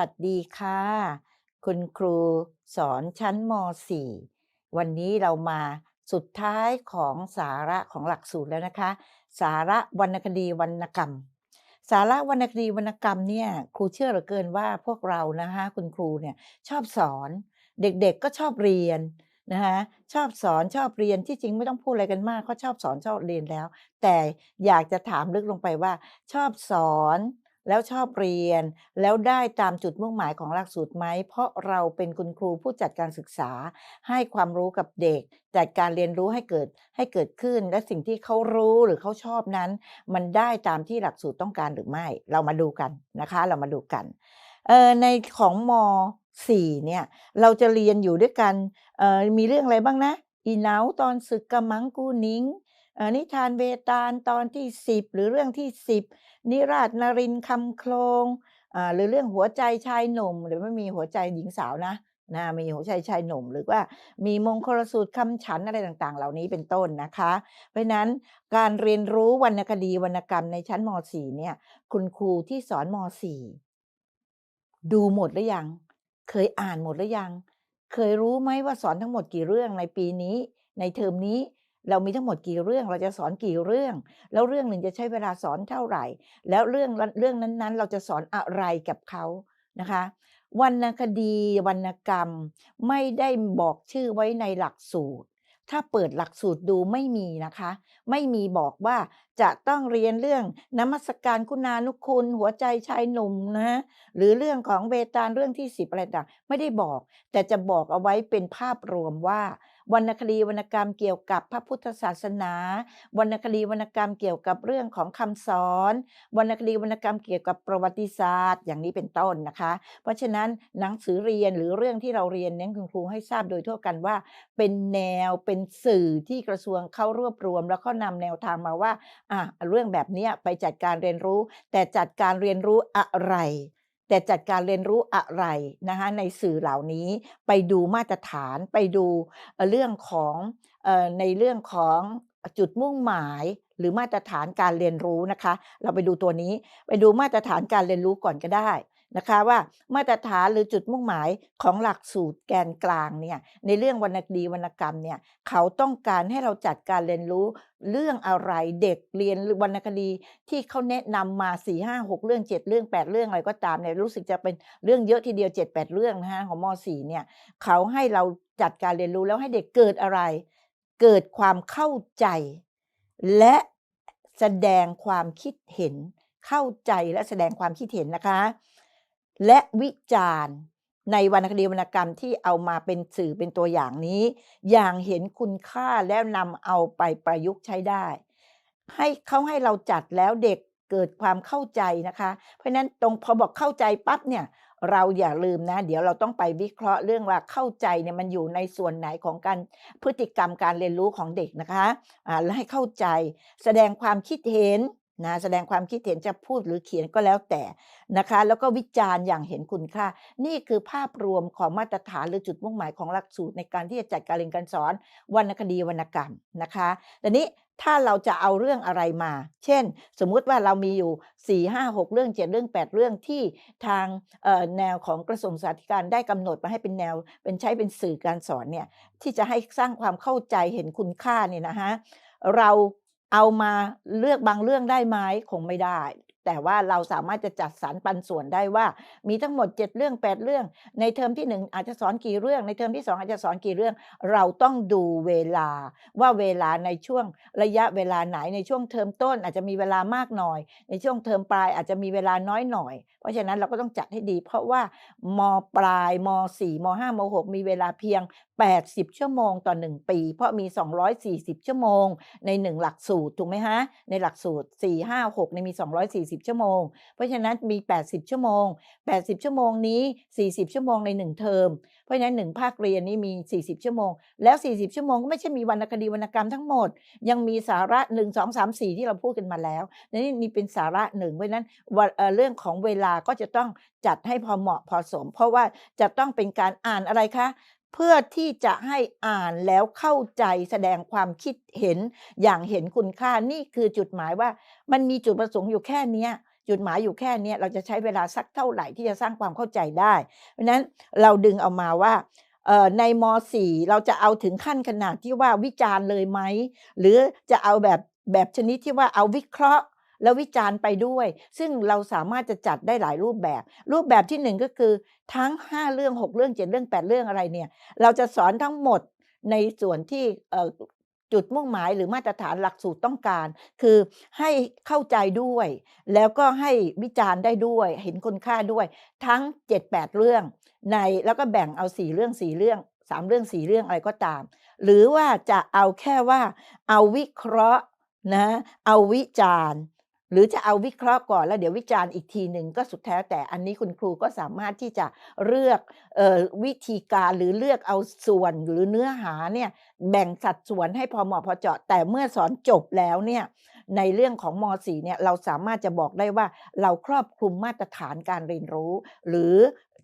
วัสดีค่ะ คุณครูสอนชั้นม .4 วันนี้เรามาสุดท้ายของสาระของหลักสูตรแล้วนะคะ สาระวรรณคดีวรรณกรรม สาระวรรณคดีวรรณกรรมเนี่ยครูเชื่อเหลือเกินว่าพวกเรานะคะคุณครูเนี่ยชอบสอนเด็กๆก็ชอบเรียนนะคะชอบสอนชอบเรียนที่จริงไม่ต้องพูดอะไรกันมากเขาชอบสอนชอบเรียนแล้ว แต่อยากจะถามลึกลงไปว่า ชอบสอน แล้วชอบเรียน แล้วได้ตามจุดมุ่งหมายของหลักสูตรไหม เพราะเราเป็นคุณครูผู้จัดการศึกษา ให้ความรู้กับเด็ก จัดการเรียนรู้ให้เกิดให้เกิดขึ้น และสิ่งที่เขารู้หรือเขาชอบนั้น มันได้ตามที่หลักสูตรต้องการหรือไม่ เรามาดูกันนะคะ เรามาดูกันเออในของม .4 เนี่ยเราจะเรียนอยู่ด้วยกันเออมีเรื่องอะไรบ้างนะอีเนาตอนศึกกำมังกูนิง นิทานเวตาลตอนที่ 10 หรือเรื่องที่ 10 นิราศนรินคำโคลงหรือเรื่องหัวใจชายหนุ่ม หรือไม่มีหัวใจหญิงสาวนะนะมีหัวใจชายหนุ่ม หรือว่ามีมงคลสูตรคำฉันอะไรต่างๆ เหล่านี้เป็นต้นนะคะ เพราะฉะนั้นการเรียนรู้วรรณคดีวรรณกรรมในชั้นม .4 เนี่ย คุณครูที่สอนม .4 ดูหมดหรือยัง เคยอ่านหมดหรือยัง เคยรู้ไหมว่าสอนทั้งหมดกี่เรื่องในปีนี้ ในเทอมนี้ เรามีทั้งหมดกี่เรื่องเราจะสอนกี่เรื่อง แล้วเรื่องหนึ่งจะใช้เวลาสอนเท่าไหร่ แล้วเรื่องเรื่องนั้นๆ เราจะสอนอะไรกับเขานะคะวรรณคดีวรรณกรรมไม่ได้บอกชื่อไว้ในหลักสูตร ถ้าเปิดหลักสูตรดูไม่มีนะคะ ไม่มีบอกว่าจะต้องเรียนเรื่องนมัสการคุณานุคุณ หัวใจชายหนุ่มนะ หรือเรื่องของเวตาลเรื่องที่สิบอะไรต่างไม่ได้บอก แต่จะบอกเอาไว้เป็นภาพรวมว่า วรรณคดีวรรณกรรมเกี่ยวกับพระพุทธศาสนา วรรณคดีวรรณกรรมเกี่ยวกับเรื่องของคำสอน วรรณคดีวรรณกรรมเกี่ยวกับประวัติศาสตร์ อย่างนี้เป็นต้นนะคะ เพราะฉะนั้นหนังสือเรียนหรือเรื่องที่เราเรียนเน้นคุณครูให้ทราบโดยทั่วกันว่า เป็นแนวเป็นสื่อที่กระทรวงเข้ารวบรวม แล้วก็นำแนวทางมาว่าอะเรื่องแบบนี้ไปจัดการเรียนรู้ แต่จัดการเรียนรู้อะไร แต่จัดการเรียนรู้อะไรนะคะในสื่อเหล่านี้ไปดูมาตรฐานไปดูเรื่องของในเรื่องของจุดมุ่งหมายหรือมาตรฐานการเรียนรู้นะคะ เราไปดูตัวนี้ไปดูมาตรฐานการเรียนรู้ก่อนก็ได้ นะคะว่ามาตรฐานหรือจุดมุ่งหมายของหลักสูตรแกนกลางเนี่ยในเรื่องวรรณคดีวรรณกรรมเนี่ยเขาต้องการให้เราจัดการเรียนรู้เรื่องอะไรเด็กเรียนวรรณคดีที่เขาแนะนำมา4 5 6เรื่อง 7 เรื่อง 8 เรื่องอะไรก็ตามเนี่ยรู้สึกจะเป็นเรื่องเยอะทีเดียว 7 8 เรื่องนะฮะของม .4 เนี่ยเขาให้เราจัดการเรียนรู้แล้วให้เด็กเกิดอะไร เกิดความเข้าใจ และแสดงความคิดเห็นเข้าใจและแสดงความคิดเห็นนะคะ และวิจารณ์ในวรรณคดีวรรณกรรมที่เอามาเป็นสื่อเป็นตัวอย่างนี้ อย่างเห็นคุณค่าแล้วนำเอาไปประยุกต์ใช้ได้ ให้เขาให้เราจัดแล้วเด็กเกิดความเข้าใจนะคะ เพราะนั้นตรงพอบอกเข้าใจปั๊บเนี่ยเราอย่าลืมนะ เดี๋ยวเราต้องไปวิเคราะห์เรื่องว่าเข้าใจเนี่ยมันอยู่ในส่วนไหนของการพฤติกรรมการเรียนรู้ของเด็กนะคะอ่าและให้เข้าใจแสดงความคิดเห็น นะแสดงความคิดเห็นจะพูดหรือเขียนก็แล้วแต่นะคะ แล้วก็วิจารณ์อย่างเห็นคุณค่า นี่คือภาพรวมของมาตรฐานหรือจุดมุ่งหมายของหลักสูตรในการที่จะจัดการเรียนการสอนวรรณคดีวรรณกรรมนะคะแต่นี้ถ้าเราจะเอาเรื่องอะไรมา เช่น สมมุติว่าเรามีอยู่ 4 5 6 เรื่อง 7 เรื่อง 8 เรื่องที่ทางแนวของกระทรวงศึกษาธิการได้กำหนดมาให้เป็นแนว เป็นใช้เป็นสื่อการสอนเนี่ยที่จะให้สร้างความเข้าใจเห็นคุณค่าเนี่ยนะคะเรา เอามาเลือกบางเรื่องได้ไหมคงไม่ได้ แต่ว่าเราสามารถจะจัดสรรปันส่วนได้ว่า มีทั้งหมด 7 เรื่อง 8 เรื่อง ในเทอมที่ 1 อาจจะสอนกี่เรื่อง ในเทอมที่ 2 อาจจะสอนกี่เรื่อง เราต้องดูเวลาว่าเวลาในช่วงระยะเวลาไหนในช่วงเทอมต้น อาจจะมีเวลามากหน่อย ในช่วงเทอมปลายอาจจะมีเวลาน้อยหน่อย เพราะฉะนั้นเราก็ต้องจัดให้ดี เพราะว่ามปลายม 4 ม 5 ม 6 มีเวลาเพียง 80 ชั่วโมงต่อ 1 ปี เพราะมี 240 ชั่วโมง ใน 1 หลักสูตรถูกไหมคะในหลักสูตร 4 5 6เนี่ยมี 240 ชั่วโมง เพราะฉะนั้นมี 80 ชั่วโมง 80 ชั่วโมงนี้ 40 ชั่วโมงใน 1 เทอม เพราะฉะนั้น 1 ภาคเรียนนี้มี 40 ชั่วโมง แล้ว 40 ชั่วโมงก็ไม่ใช่มีวรรณคดีวรรณกรรมทั้งหมด ยังมีสาระ1 2 3 4 ที่เราพูดกันมาแล้วนี่นี่เป็นสาระหนึ่งเพราะฉะนั้นเอ่อเรื่องของเวลาก็จะต้องจัดให้พอเหมาะพอสม เพราะว่าจะต้องเป็นการอ่านอะไรคะ เพื่อที่จะให้อ่านแล้วเข้าใจแสดงความคิดเห็นอย่างเห็นคุณค่านี่คือจุดหมายว่า มันมีจุดประสงค์อยู่แค่เนี้ยจุดหมายอยู่แค่เนี้ยเราจะใช้เวลาสักเท่าไหร่ที่จะสร้างความเข้าใจได้ เพราะนั้นเราดึงเอามาว่าในม .4 เราจะเอาถึงขั้นขนาดที่ว่าวิจารณ์เลยไหม หรือจะเอาแบบแบบชนิดที่ว่าเอาวิเคราะห์ แล้ววิจารณ์ไปด้วย ซึ่งเราสามารถจะจัดได้หลายรูปแบบ รูปแบบที่หนึ่งก็คือทั้ง 5 เรื่อง 6 เรื่อง 7 เรื่อง 8 เรื่องอะไรเนี่ย เราจะสอนทั้งหมดในส่วนที่จุดมุ่งหมายหรือมาตรฐานหลักสูตรต้องการ คือให้เข้าใจด้วย แล้วก็ให้วิจารณ์ได้ด้วย เห็นคุณค่าด้วย ทั้ง 7-8 เรื่องในแล้วก็แบ่งเอา 4 เรื่อง 4 เรื่อง 3 เรื่อง 4 เรื่องอะไรก็ตาม หรือว่าจะเอาแค่ว่าเอาวิเคราะห์นะเอาวิจารณ์ หรือจะเอาวิเคราะห์ก่อนแล้วเดี๋ยววิจารณ์อีกทีหนึ่งก็สุดแท้แต่อันนี้คุณครูก็สามารถที่จะเลือกออวิธีการหรือเลือกเอาส่วนหรือเนื้อหาเนี่ยแบ่งสัดส่วนให้พอเหมาะพอเจาะ แต่เมื่อสอนจบแล้วเนี่ยในเรื่องของม .4 เนี่ยเราสามารถจะบอกได้ว่าเราครอบคลุมมาตรฐานการเรียนรู้ หรือ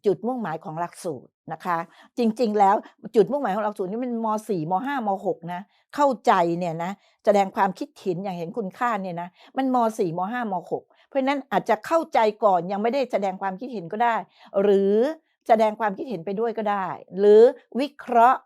จุดมุ่งหมายของหลักสูตรนะคะ จริงๆ แล้วจุดมุ่งหมายของหลักสูตรนี่มันม .4 ม .5 ม .6 นะเข้าใจเนี่ยนะแสดงความคิดเห็นอย่างเห็นคุณค่าเนี่ยนะมันม .4 ม .5 ม .6 เพราะนั้นอาจจะเข้าใจก่อนยังไม่ได้แสดงความคิดเห็นก็ได้ หรือแสดงความคิดเห็นไปด้วยก็ได้ หรือวิเคราะห์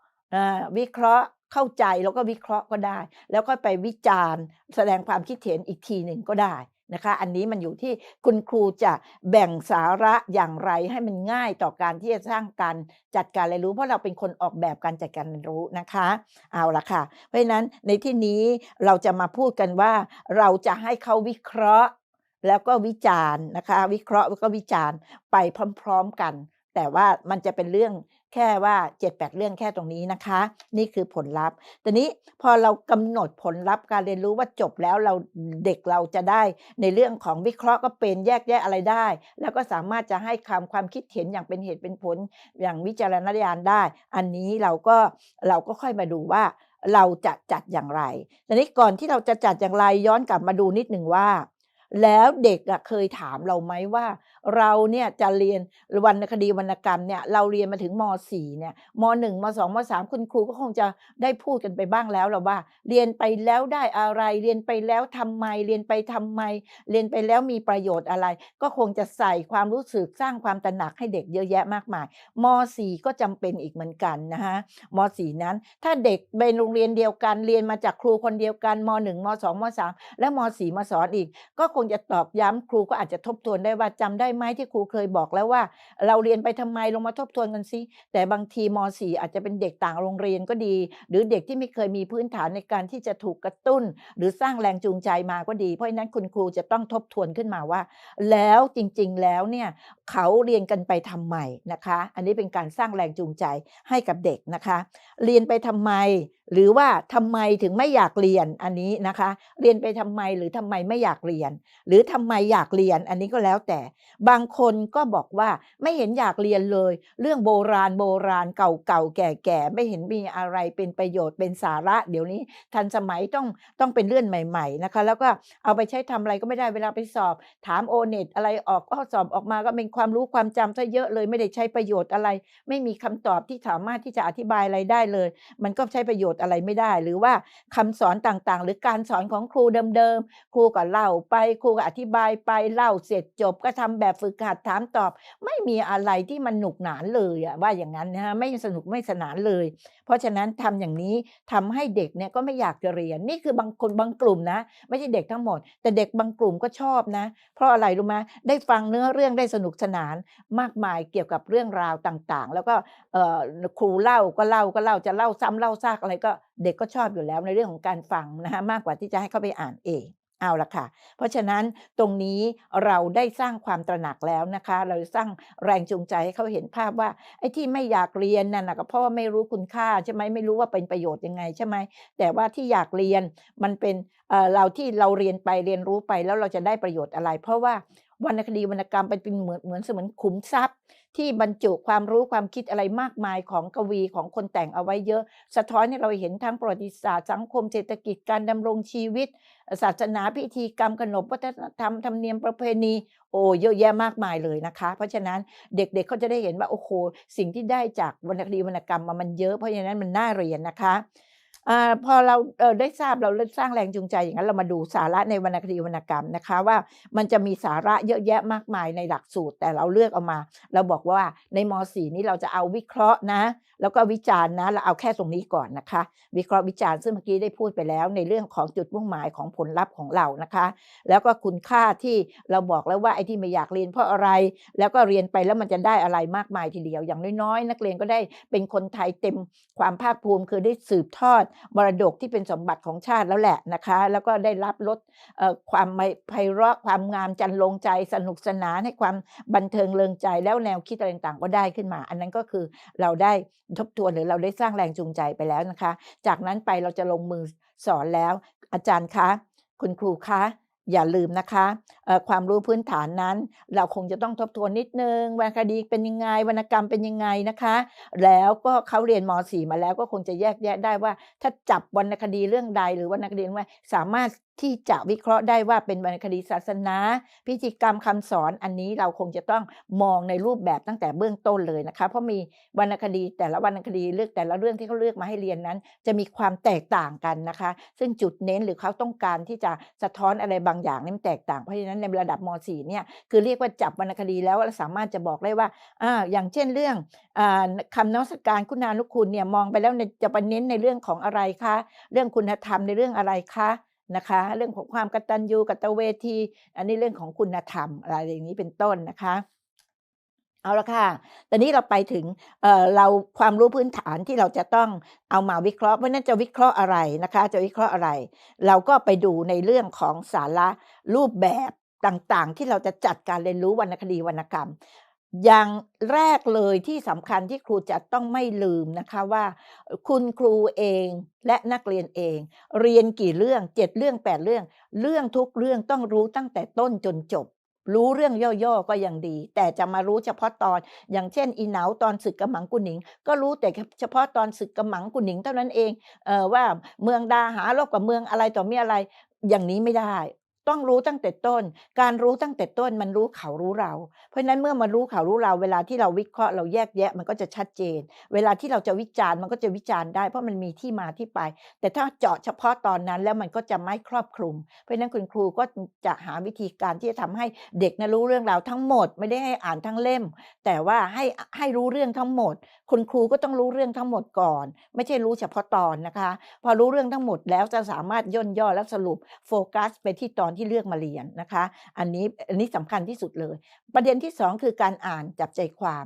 วิเคราะห์เข้าใจแล้วก็วิเคราะห์ก็ได้ แล้วก็ไปวิจารณ์ แสดงความคิดเห็นอีกทีหนึ่งก็ได้ นะคะ อันนี้มันอยู่ที่คุณครูจะแบ่งสาระอย่างไรให้มันง่ายต่อการที่จะสร้างการจัดการเรียนรู้เพราะเราเป็นคนออกแบบการจัดการเรียนรู้นะคะ เอาละค่ะ เพราะฉะนั้นในที่นี้เราจะมาพูดกันว่า เราจะให้เขาวิเคราะห์ แล้วก็วิจารณ์นะคะ วิเคราะห์แล้วก็วิจารณ์ไปพร้อม ๆกัน แต่ว่ามันจะเป็นเรื่อง แค่ว่า 7-8 เรื่องแค่ตรงนี้นะคะ นี่คือผลลัพธ์แต่นี้พอเรากำหนดผลลัพธ์การเรียนรู้ว่าจบแล้วเราเด็กเราจะได้ในเรื่องของวิเคราะห์ก็เป็นแยกแยะอะไรได้ แล้วก็สามารถจะให้คำความคิดเห็นอย่างเป็นเหตุเป็นผลอย่างวิจารณญาณได้ อันนี้เราก็เราก็ค่อยมาดูว่าเราจะจัดอย่างไรแต่นี้ก่อนที่เราจะจัดอย่างไรย้อนกลับมาดูนิดหนึ่งว่า แล้วเด็กอะเคยถามเราไหมว่า เราเนี่ยจะเรียนวรรณคดีวรรณกรรมเนี่ยเราเรียนมาถึงม .4 เนี่ยม .1 ม .2 ม .3 คุณครูก็คงจะได้พูดกันไปบ้างแล้วแหละว่า เรียนไปแล้วได้อะไรเรียนไปแล้วทำไม เรียนไปทำไม เรียนไปแล้วมีประโยชน์อะไร ก็คงจะใส่ความรู้สึกสร้างความตระหนักให้เด็กเยอะแยะมากมายม .4 ก็จำเป็นอีกเหมือนกันนะคะม .4 นั้น ถ้าเด็กไปโรงเรียนเดียวกันเรียนมาจากครูคนเดียวกันม .1 ม .2 ม .3 และม .4 มาสอนอีกก็คงจะตอกย้ำครูก็อาจจะทบทวนได้ว่าจำได้ไหมที่ครูเคยบอกแล้วว่า เราเรียนไปทำไมลงมาทบทวนกันสิแต่บางทีม .4 อาจจะเป็นเด็กต่างโรงเรียนก็ดี หรือเด็กที่ไม่เคยมีพื้นฐานในการที่จะถูกกระตุ้น หรือสร้างแรงจูงใจมาก็ดี เพราะฉะนั้นคุณครูจะต้องทบทวนขึ้นมาว่า แล้วจริงๆแล้วเนี่ยเขาเรียนกันไปทำไมนะคะ อันนี้เป็นการสร้างแรงจูงใจให้กับเด็กนะคะ เรียนไปทำไม หรือว่าทำไมถึงไม่อยากเรียนอันนี้นะคะ เรียนไปทำไมหรือทำไมไม่อยากเรียน หรือทำไมอยากเรียนอันนี้ก็แล้วแต่ บางคนก็บอกว่าไม่เห็นอยากเรียนเลย เรื่องโบราณโบราณเก่าเก่าแก่แก่ไม่เห็นมีอะไรเป็นประโยชน์เป็นสาระ เดี๋ยวนี้ ทันสมัยต้องต้องเป็นเรื่องใหม่ๆนะคะ แล้วก็เอาไปใช้ทำอะไรก็ไม่ได้เวลาไปสอบ ถามโอเน็ตอะไรออกก็สอบออกมาก็เป็นความรู้ความจำซะเยอะเลยไม่ได้ใช้ประโยชน์อะไร ไม่มีคำตอบที่สามารถที่จะอธิบายอะไรได้เลย มันก็ใช้ประโยชน์อะไรไม่ได้ หรือว่าคำสอนต่างๆ หรือการสอนของครูเดิมๆ ครูก็เล่าไปครูก็อธิบายไปเล่าเสร็จจบก็ทำแบบฝึกหัดถามตอบ ไม่มีอะไรที่มันหนุกหนานเลยอะว่าอย่างนั้นนะฮะไม่สนุกไม่สนานเลย เพราะฉะนั้นทำอย่างนี้ทำให้เด็กเนี่ยก็ไม่อยากจะเรียนนี่คือบางคนบางกลุ่มนะ ไม่ใช่เด็กทั้งหมด แต่เด็กบางกลุ่มก็ชอบนะ เพราะอะไรรู้ไหมได้ฟังเนื้อเรื่องได้สนุกสนานมากมายเกี่ยวกับเรื่องราวต่างๆ แล้วก็ครูเล่าก็เล่าก็เล่าจะเล่าซ้ำเล่าซากอะไรก็เด็กก็ชอบอยู่แล้วในเรื่องของการฟังนะฮะมากกว่าที่จะให้เขาไปอ่านเองเอาละค่ะ เพราะฉะนั้นตรงนี้เราได้สร้างความตระหนักแล้วนะคะ เราสร้างแรงจูงใจให้เขาเห็นภาพว่าไอ้ที่ไม่อยากเรียนนั่นนะก็เพราะว่าไม่รู้คุณค่าใช่ไหมไม่รู้ว่าเป็นประโยชน์ยังไงใช่ไหมแต่ว่าที่อยากเรียนมันเป็นเเราที่เราเรียนไปเรียนรู้ไปแล้วเราจะได้ประโยชน์อะไร เพราะว่าวรรณคดีวรรณกรรมเป็นเป็นเหมือนเหมือนเสมือนขุมทรัพย์ ที่บรรจุความรู้ความคิดอะไรมากมายของกวีของคนแต่งเอาไว้เยอะ สะท้อนให้เราเห็นทั้งประวัติศาสตร์สังคมเศรษฐกิจการดำรงชีวิต ศาสนาพิธีกรรมขนบวัฒนธรรมธรรมเนียมประเพณีโอ้เยอะแยะมากมายเลยนะคะ เพราะฉะนั้นเด็กๆเขาจะได้เห็นว่าโอ้โหสิ่งที่ได้จากวรรณคดีวรรณกรรมมามันเยอะเพราะฉะนั้นมันน่าเรียนนะคะ อพอเราเได้ทราบเราสร้างแรงจูงใจอย่างนั้นเรามาดูสาระในวรรณคดีวรรณกรรมนะคะ ว่ามันจะมีสาระเยอะแยะมากมายในหลักสูตร แต่เราเลือกเอามา เราบอกว่าในม .4 นี้เราจะเอาวิเคราะห์นะ แล้วก็วิจารณ์นะเราเอาแค่ตรงนี้ก่อนนะคะ วิเคราะห์วิจารณ์ซึ่งเมื่อกี้ได้พูดไปแล้ว ในเรื่องของจุดมุ่งหมายของผลลัพธ์ของเรานะคะ แล้วก็คุณค่าที่เราบอกแล้วว่าไอ้ที่ไม่อยากเรียนเพราะอะไร แล้วก็เรียนไปแล้วมันจะได้อะไรมากมายทีเดียวอย่างน้อยๆ นักเรียนก็ได้เป็นคนไทยเต็มความภาคภูมิคือได้สืบทอดมรดกที่เป็นสมบัติของชาติแล้วแหละนะคะ แล้วก็ได้รับลดความไพเราะความงามจันลงใจสนุกสนานให้ความบันเทิงเลิงใจแล้วแนวคิดอะไรต่างๆก็ได้ขึ้นมา อันนั้นก็คือเราได้ทบทวนหรือเราได้สร้างแรงจูงใจไปแล้วนะคะ จากนั้นไปเราจะลงมือสอนแล้ว อาจารย์คะ คุณครูคะ อย่าลืมนะคะความรู้พื้นฐานนั้น เราคงจะต้องทบทวนนิดนึงวรรณคดีเป็นยังไงวรรณกรรมเป็นยังไงนะคะ แล้วก็เขาเรียนม .4 มาแล้วก็คงจะแยกแยะได้ว่า ถ้าจับวรรณคดีเรื่องใดหรือวรรณคดีว่าสามารถ ที่จะวิเคราะห์ได้ว่าเป็นวรรณคดีศาสนา พิธีกรรมคำสอนอันนี้เราคงจะต้องมองในรูปแบบตั้งแต่เบื้องต้นเลยนะคะ เพราะมีวรรณคดีแต่ละวรรณคดีเลือกแต่ละเรื่องที่เขาเลือกมาให้เรียนนั้น จะมีความแตกต่างกันนะคะ ซึ่งจุดเน้นหรือเขาต้องการที่จะสะท้อนอะไรบางอย่างนี่มันแตกต่างเพราะฉะนั้นในระดับม .4 เนี่ยคือเรียกว่าจับวรรณคดีแล้วเราสามารถจะบอกได้ว่าอ่าอย่างเช่นเรื่องอคำนมัสการคุณานุคุณเนี่ยมองไปแล้วจะไปเน้นในเรื่องของอะไรคะเรื่องคุณธรรมในเรื่องอะไรคะ นะคะ เรื่องของความกตัญญูกตเวที อันนี้เรื่องของคุณธรรมอะไรอย่างนี้เป็นต้นนะคะเอาละค่ะ ตอนนี้เราไปถึงเเราความรู้พื้นฐานที่เราจะต้องเอามาวิเคราะห์เพราะนั้นจะวิเคราะห์อะไรนะคะ จะวิเคราะห์อะไร เราก็ไปดูในเรื่องของสาระรูปแบบต่างๆ ที่เราจะจัดการเรียนรู้วรรณคดีวรรณกรรม อย่างแรกเลยที่สำคัญที่ครูจะต้องไม่ลืมนะคะว่า คุณครูเองและนักเรียนเอง เรียนกี่เรื่อง7เรื่อง8เรื่อง เรื่องทุกเรื่องต้องรู้ตั้งแต่ต้นจนจบ รู้เรื่องย่อๆก็ยังดี แต่จะมารู้เฉพาะตอน อย่างเช่น อีเหนาตอนศึกกำหมังกุหนิง ก็รู้แต่เฉพาะตอนศึกกำหมังกุหนิงเท่านั้นเองเออว่าเมืองดาหาลบกับเมืองอะไรต่อมีอะไรอย่างนี้ไม่ได้ ต้องรู้ตั้งแต่ต้น การรู้ตั้งแต่ต้นมันรู้เขารู้เรา เพราะฉะนั้นเมื่อมารู้เขารู้เรา เวลาที่เราวิเคราะห์เราแยกแยะมันก็จะชัดเจน เวลาที่เราจะวิจารณ์มันก็จะวิจารณ์ได้เพราะมันมีที่มาที่ไป แต่ถ้าเจาะเฉพาะตอนนั้นแล้วมันก็จะไม่ครอบคลุม เพราะฉะนั้นคุณครูก็จะหาวิธีการที่จะทำให้เด็กนะรู้เรื่องราวทั้งหมด ไม่ได้ให้อ่านทั้งเล่ม แต่ว่าให้ให้รู้เรื่องทั้งหมด คุณครูก็ต้องรู้เรื่องทั้งหมดก่อน ไม่ใช่รู้เฉพาะตอนนะคะ พอรู้เรื่องทั้งหมดแล้วจะสามารถย่นย่อและสรุปโฟกัสไปที่ตอนที่เลือกมาเรียนนะคะ อันนี้อันนี้สำคัญที่สุดเลย ประเด็นที่สองคือการอ่านจับใจความ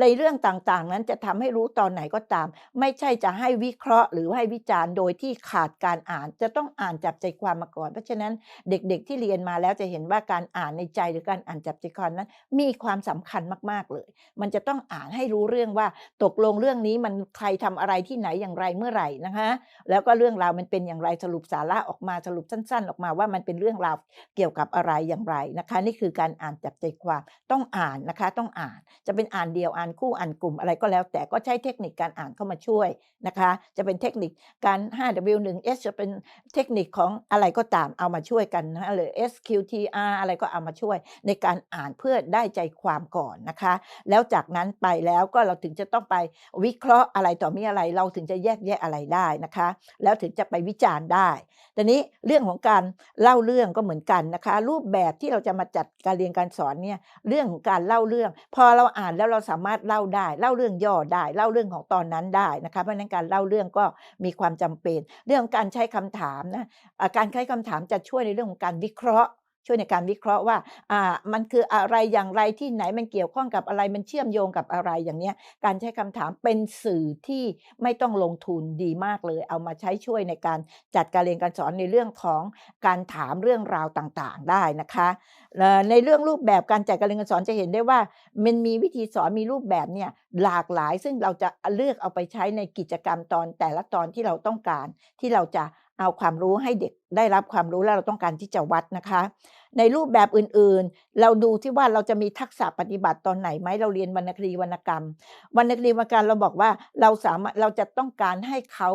ในเรื่องต่างๆ นั้นจะทำให้รู้ตอนไหนก็ตาม ไม่ใช่จะให้วิเคราะห์ หรือให้วิจารณ์โดยที่ขาดการอ่าน จะต้องอ่านจับใจความมาก่อน เพราะฉะนั้นเด็กๆที่เรียนมาแล้วจะเห็นว่าการอ่านในใจหรือการอ่านจับใจความนั้น มีความสำคัญมากๆเลย มันจะต้องอ่านให้รู้เรื่องว่าตกลงเรื่องนี้มันใครทำอะไรที่ไหนอย่างไรเมื่อไหร่นะคะแล้วก็เรื่องราวมันเป็นอย่างไรสรุปสาระออกมาสรุปสั้น ๆ ออกมาว่ามันเป็นเรื่องราวเกี่ยวกับอะไรอย่างไรนะคะ นี่คือการอ่านจับใจความต้องอ่านนะคะ ต้องอ่านจะเป็นอ่านเดียวอ่านคู่อ่านกลุ่มอะไรก็แล้ว แต่ก็ใช้เทคนิคการอ่านเข้ามาช่วยนะคะ จะเป็นเทคนิคการ 5W1S จะเป็นเทคนิคของอะไรก็ตามเอามาช่วยกันนะหรือ SQTR อะไรก็เอามาช่วย ในการอ่านเพื่อได้ใจความก่อนนะคะ แล้วจากนั้นไปแล้วก็เราถึงจะต้องไปวิเคราะห์อะไรต่อมีอะไร เราถึงจะแยกแยะอะไรได้นะคะ แล้วถึงจะไปวิจารณ์ได้แต่นี้เรื่องของการเล่าเรื่องก็เหมือนกันนะคะ รูปแบบที่เราจะมาจัดการเรียนการสอนเนี่ยเรื่องของการเล่าเรื่อง พอเราอ่านแล้วเราสามารถเล่าได้ เล่าเรื่องย่อได้ เล่าเรื่องของตอนนั้นได้นะคะ เพราะนั้นการเล่าเรื่องก็มีความจำเป็น เรื่องการใช้คำถามนะการใช้คำถามจะช่วยในเรื่องของการวิเคราะห์ ช่วยในการวิเคราะห์ว่าอ่ามันคืออะไรอย่างไรที่ไหนมันเกี่ยวข้องกับอะไรมันเชื่อมโยงกับอะไรอย่างเนี้ยการใช้คำถามเป็นสื่อที่ไม่ต้องลงทุนดีมากเลย เอามาใช้ช่วยในการจัดการเรียนการสอนในเรื่องของการถามเรื่องราวต่างๆ ได้นะคะในเรื่องรูปแบบการจัดการเรียนการสอนจะเห็นได้ว่า มันมีวิธีสอนมีรูปแบบเนี่ยหลากหลาย ซึ่งเราจะเลือกเอาไปใช้ในกิจกรรมตอนแต่ละตอนที่เราต้องการที่เราจะ เอาความรู้ให้เด็กได้รับความรู้แล้วเราต้องการที่จะวัดนะคะ ในรูปแบบอื่นๆ เราดูที่ว่าเราจะมีทักษะปฏิบัติตอนไหนไหมเราเรียนวรรณคดีวรรณกรรมวรรณคดีวรรณกรรมเราบอกว่าเราสามารถเราจะต้องการให้เขา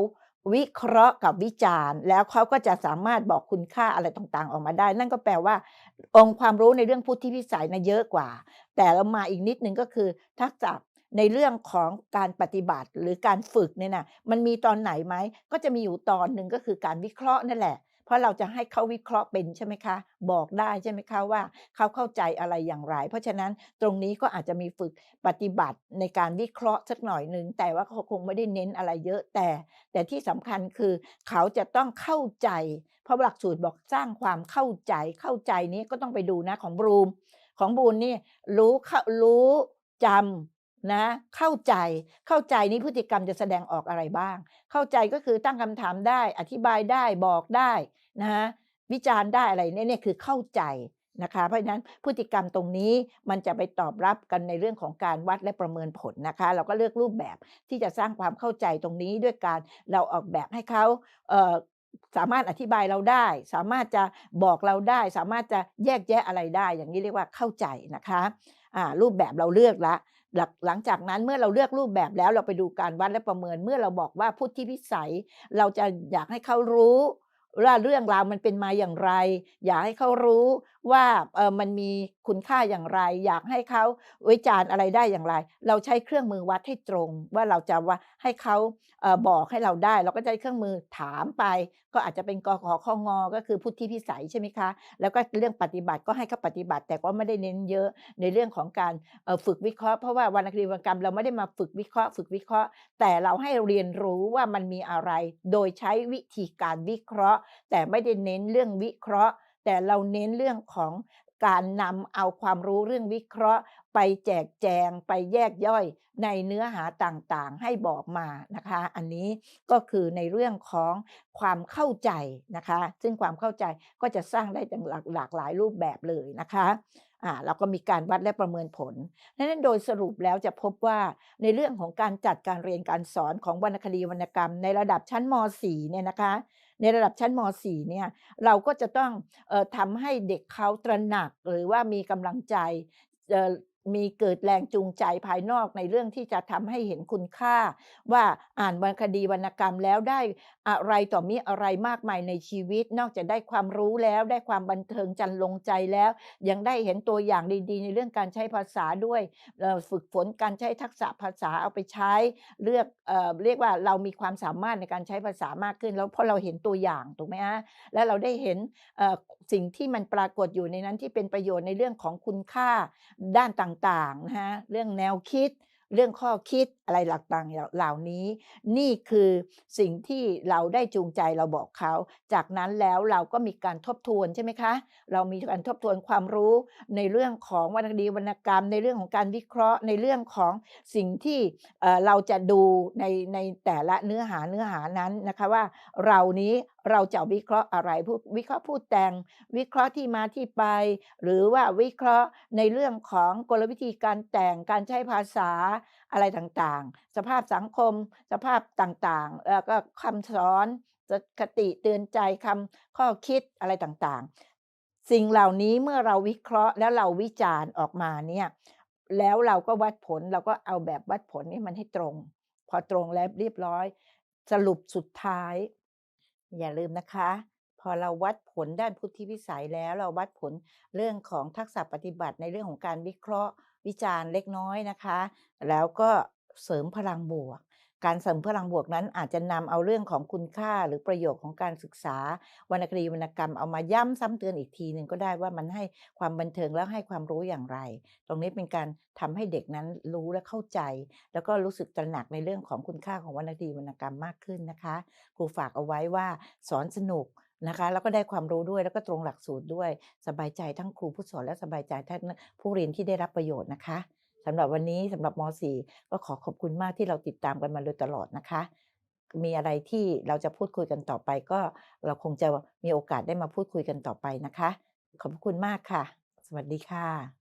วิเคราะห์กับวิจารณ์ แล้วเขาก็จะสามารถบอกคุณค่าอะไรต่างๆ ออกมาได้ นั่นก็แปลว่า องค์ความรู้ในเรื่องพุทธิพิสัยนะเยอะกว่า แต่เรามาอีกนิดนึงก็คือ ทักษะ ในเรื่องของการปฏิบัติหรือการฝึกเนี่ยนะมันมีตอนไหนไหมก็จะมีอยู่ตอนหนึ่งก็คือการวิเคราะห์นั่นแหละ เพราะเราจะให้เขาวิเคราะห์เป็นใช่ไหมคะ บอกได้ใช่ไหมคะว่าเขาเข้าใจอะไรอย่างไร เพราะฉะนั้นตรงนี้ก็อาจจะมีฝึกปฏิบัติในการวิเคราะห์สักหน่อยหนึ่งแต่ว่าเขาคงไม่ได้เน้นอะไรเยอะแต่ แต่ที่สำคัญคือเขาจะต้องเข้าใจ เพราะหลักสูตรบอกสร้างความเข้าใจเข้าใจนี้ก็ต้องไปดูนะของบรูมของบูนนี่รู้เขารู้จำ นะเข้าใจเข้าใจนี้พฤติกรรมจะแสดงออกอะไรบ้าง เข้าใจก็คือตั้งคำถามได้อธิบายได้บอกได้นะฮะวิจารณ์ได้อะไรเนี่ยเนี่ยคือเข้าใจนะคะเพราะฉะนั้นพฤติกรรมตรงนี้มันจะไปตอบรับกันในเรื่องของการวัดและประเมินผลนะคะ เราก็เลือกรูปแบบที่จะสร้างความเข้าใจตรงนี้ด้วยการเราออกแบบให้เขาเสามารถอธิบายเราได้ สามารถจะบอกเราได้ สามารถจะแยกแยะอะไรได้ อย่างนี้เรียกว่าเข้าใจนะคะรูปแบบเราเลือกละ หลังหลังจากนั้นเมื่อเราเลือกรูปแบบแล้วเราไปดูการวัดและประเมิน เมื่อเราบอกว่าพุทธิพิสัย เราจะอยากให้เขารู้ว่าเรื่องราวมันเป็นมาอย่างไร อยากให้เขารู้ว่าเออมันมีคุณค่าอย่างไร อยากให้เขาวิจารณ์อะไรได้อย่างไร เราใช้เครื่องมือวัดให้ตรง ว่าเราจะว่าให้เขาเออบอกให้เราได้ เราก็ใช้เครื่องมือถามไป ก็อาจจะเป็นกขคงอก็คือพุทธิพิสัยใช่ไหมคะ แล้วก็เรื่องปฏิบัติก็ให้เขาปฏิบัติ แต่ก็ไม่ได้เน้นเยอะในเรื่องของการฝึกวิเคราะห์เพราะว่าวรรณคดีวรรณกรรมเราไม่ได้มาฝึกวิเคราะห์ ฝึกวิเคราะห์ แต่เราให้เรียนรู้ว่ามันมีอะไร โดยใช้วิธีการวิเคราะห์ แต่ไม่ได้เน้นเรื่องวิเคราะห์ แต่เราเน้นเรื่องของการนำเอาความรู้เรื่องวิเคราะห์ ไปแจกแจงไปแยกย่อยในเนื้อหาต่างๆ ให้บอกมานะคะ อันนี้ก็คือในเรื่องของความเข้าใจนะคะ ซึ่งความเข้าใจก็จะสร้างได้จากหลากหลากหลายรูปแบบเลยนะคะอ่าเราก็มีการวัดและประเมินผลดังนั้นโดยสรุปแล้วจะพบว่าในเรื่องของการจัดการเรียนการสอนของวรรณคดีวรรณกรรม ในระดับชั้นม .4 เนี่ยนะคะ ในระดับชั้นม .4 เนี่ยเราก็จะต้องออทำให้เด็กเขาตระหนักหรือว่ามีกำลังใจมีเกิดแรงจูงใจภายนอกในเรื่องที่จะทำให้เห็นคุณค่า ว่าอ่านวรรณคดีวรรณกรรมแล้วได้อะไรต่อมีอะไรมากมายในชีวิต นอกจากได้ความรู้แล้วได้ความบันเทิงจันลงใจแล้ว ยังได้เห็นตัวอย่างดีๆ ในเรื่องการใช้ภาษาด้วยเอ่อฝึกฝนการใช้ทักษะภาษาเอาไปใช้เลือกเอ่อเรียกว่าเรามีความสามารถในการใช้ภาษามากขึ้น แล้วเพราะเราเห็นตัวอย่างถูกไหมฮะและเราได้เห็นเอ่อสิ่งที่มันปรากฏอยู่ในนั้นที่เป็นประโยชน์ในเรื่องของคุณค่าด้านต่างๆนะฮะเรื่องแนวคิด เรื่องข้อคิดอะไรหลักต่างเหล่านี้ นี่คือสิ่งที่เราได้จูงใจเราบอกเขา จากนั้นแล้วเราก็มีการทบทวนใช่ไหมคะ เรามีการทบทวนความรู้ในเรื่องของวรรณคดีวรรณกรรม ในเรื่องของการวิเคราะห์ ในเรื่องของสิ่งที่เราจะดูในในแต่ละเนื้อหาเนื้อหานั้นนะคะว่าเรานี้เราจะวิเคราะห์อะไรพูดวิเคราะห์พูดแต่ง วิเคราะห์ที่มาที่ไป หรือว่าวิเคราะห์ในเรื่องของกลวิธีการแต่งการใช้ภาษาอะไรต่างๆ สภาพสังคม สภาพต่างๆ แล้วก็คำสอนคติเตือนใจคำข้อคิดอะไรต่างๆ สิ่งเหล่านี้เมื่อเราวิเคราะห์แล้วเราวิจารณ์ออกมาเนี่ยแล้วเราก็วัดผลเราก็เอาแบบวัดผลนี้มันให้ตรง พอตรงแล้วเรียบร้อย สรุปสุดท้าย อย่าลืมนะคะ พอเราวัดผลด้านพุทธิวิสัยแล้วเราวัดผลเรื่องของทักษะปฏิบัติในเรื่องของการวิเคราะห์ วิจารณ์เล็กน้อยนะคะ แล้วก็เสริมพลังบวก การเสริมพลังบวกนั้นอาจจะนำเอาเรื่องของคุณค่าหรือประโยชน์ของการศึกษาวรรณคดีวรรณกรรมเอามาย้ำซ้ำเตือนอีกทีหนึ่งก็ได้ว่ามันให้ความบันเทิงแล้วให้ความรู้อย่างไร ตรงนี้เป็นการทำให้เด็กนั้นรู้และเข้าใจ แล้วก็รู้สึกตระหนักในเรื่องของคุณค่าของวรรณคดีวรรณกรรมมากขึ้นนะคะ ครูฝากเอาไว้ว่าสอนสนุก นะคะแล้วก็ได้ความรู้ด้วยแล้วก็ตรงหลักสูตรด้วยสบายใจทั้งครูผู้สอนและสบายใจทั้งผู้เรียนที่ได้รับประโยชน์นะคะสำหรับวันนี้สำหรับม .4 ก็ขอขอบคุณมากที่เราติดตามกันมาโดยตลอดนะคะ มีอะไรที่เราจะพูดคุยกันต่อไป ก็เราคงจะมีโอกาสได้มาพูดคุยกันต่อไปนะคะ ขอบคุณมากค่ะ สวัสดีค่ะ